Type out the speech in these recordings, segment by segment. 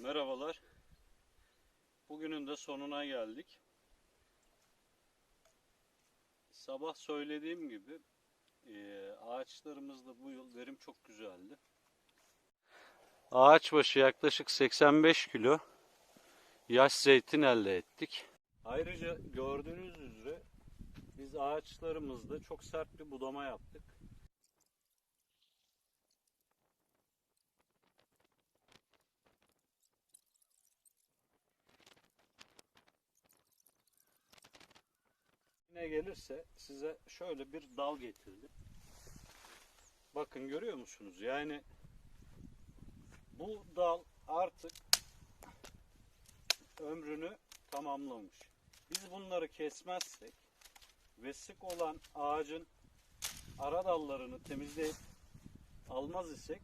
Merhabalar. Bugünün de sonuna geldik. Sabah söylediğim gibi eee, ağaçlarımızda bu yıl verim çok güzeldi. Ağaç başı yaklaşık 85 kilo yaş zeytin elde ettik. Ayrıca gördüğünüz üzere biz ağaçlarımızda çok sert bir budama yaptık. Yine gelirse size şöyle bir dal getirdim. Bakın görüyor musunuz? Yani bu dal artık ömrünü tamamlamış. Biz bunları kesmezsek ve sık olan ağacın ara dallarını temizleyip almaz isek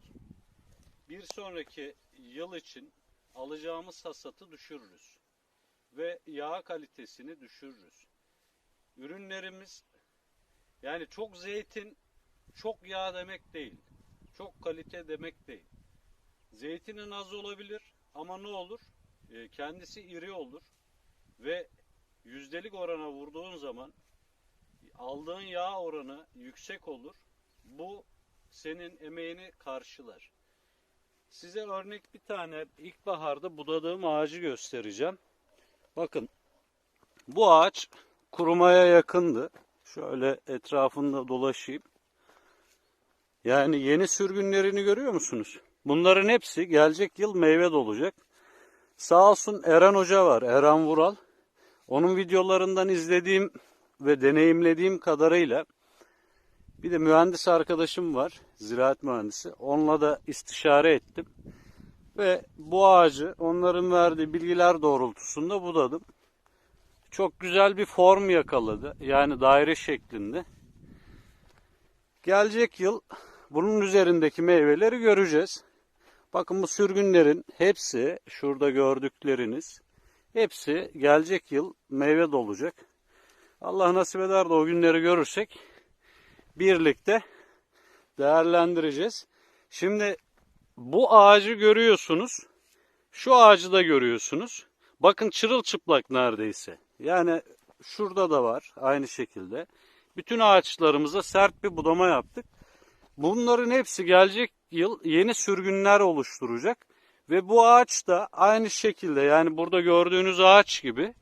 bir sonraki yıl için alacağımız hasatı düşürürüz ve yağ kalitesini düşürürüz. Ürünlerimiz yani çok zeytin, çok yağ demek değil. Çok kalite demek değil. Zeytinin az olabilir ama ne olur? Ee, kendisi iri olur ve yüzdelik orana vurduğun zaman aldığın yağ oranı yüksek olur. Bu senin emeğini karşılar. Size örnek bir tane ilkbaharda budadığım ağacı göstereceğim. Bakın bu ağaç kurumaya yakındı. Şöyle etrafında dolaşayım. Yani yeni sürgünlerini görüyor musunuz? Bunların hepsi gelecek yıl meyve dolacak. Sağ olsun Eren Hoca var, Eren Vural. Onun videolarından izlediğim ve deneyimlediğim kadarıyla bir de mühendis arkadaşım var, ziraat mühendisi. Onunla da istişare ettim. Ve bu ağacı onların verdiği bilgiler doğrultusunda budadım. Çok güzel bir form yakaladı. Yani daire şeklinde. Gelecek yıl bunun üzerindeki meyveleri göreceğiz. Bakın bu sürgünlerin hepsi şurada gördükleriniz hepsi gelecek yıl meyve dolacak. Allah nasip eder de o günleri görürsek birlikte değerlendireceğiz. Şimdi bu ağacı görüyorsunuz. Şu ağacı da görüyorsunuz. Bakın çırılçıplak neredeyse. Yani şurada da var aynı şekilde. Bütün ağaçlarımıza sert bir budama yaptık. Bunların hepsi gelecek yıl yeni sürgünler oluşturacak. Ve bu ağaç da aynı şekilde yani burada gördüğünüz ağaç gibi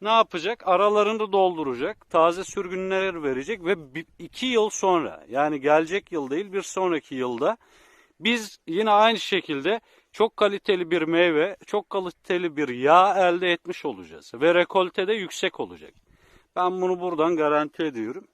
ne yapacak? Aralarını dolduracak. Taze sürgünler verecek ve iki yıl sonra yani gelecek yıl değil bir sonraki yılda biz yine aynı şekilde çok kaliteli bir meyve, çok kaliteli bir yağ elde etmiş olacağız. Ve rekolte de yüksek olacak. Ben bunu buradan garanti ediyorum.